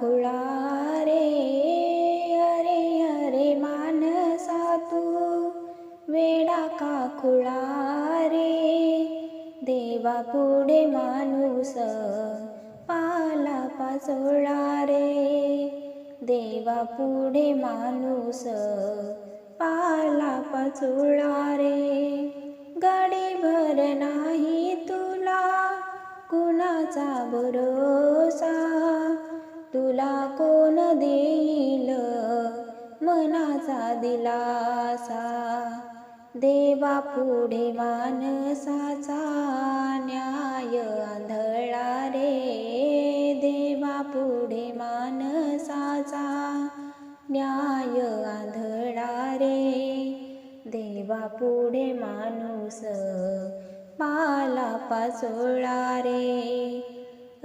खुळा रे अरे अरे मानसा तू वेडा का खुळा रे देवा पुढे माणूस पाला पाचोळा रे देवा पुढे माणूस पाला पाचोळा रे गडी भर नाही तुला कुणाचा बरोस देईल मनाचा दिलासा. देवा पुढे मानसाचा न्याय आंधळा रे. देवा पुढे मानसाचा न्याय आंधळा रे. देवा पुढे माणूस पाला पाचोळा रे.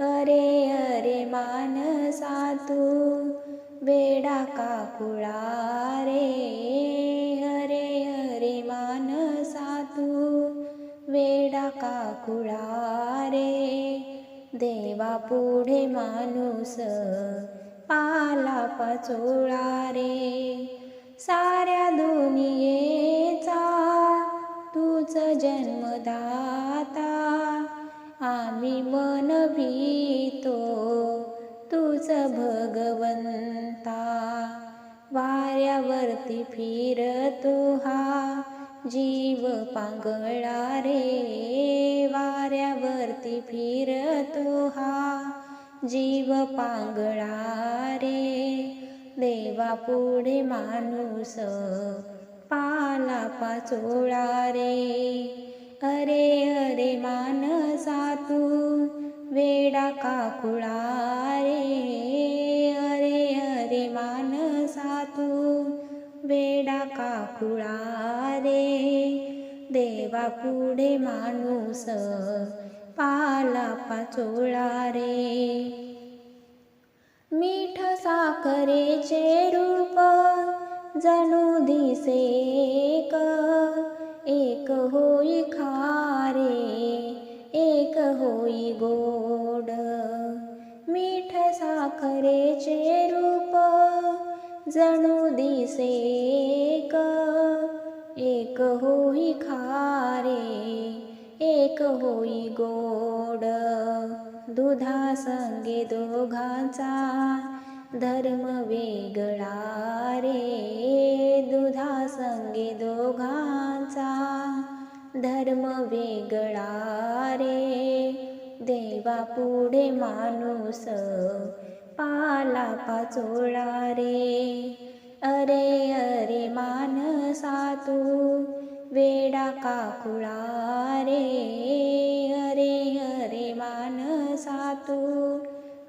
अरे अरे मानसा तू वेडा काकुळा रे? अरे अरे मानसा तू. वेडा काकुळा रे? देवा पुढे माणूस पाला पचोळा रे. साऱ्या दुनियेचा तूच जन्मदाता. आम्ही मन भीतो तूच भगवंता. वाऱ्यावरती फिरतो हा जीव पांगळा रे. वाऱ्यावरती फिरतो हा जीव पांगळा रे. देवा पुढे माणूस पाला पाचोळा रे. अरे अरे मानसा तू वेडा काकुळा रे. अरे अरे मानसा तू वेडा का रे. देवा पुढे माणूस पाला पाचोळा रे. मीठ साखरेचे रूप जणू दिसे एक. एक होई खारे एक होई गोड. मीठ साखरेचे रूप जणू दिसे एक एक होई खारे एक होई गोड. दुधा संगे दोघांचा धर्म वेगळा रे. दुधा संगे दोघांचा धर्म वेगळा रे. देवा पुढे माणूस पाला पाचोळा रे. अरे अरे मानसा तू वेडा काकुळा रे. अरे अरे मानसा तू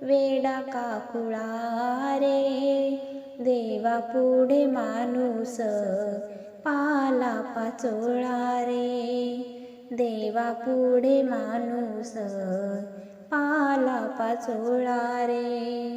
वेडा काकुळा रे. देवा पुढे माणूस पाला पाचोळा रे. देवा पुढे माणूस पाला पाचोळा रे.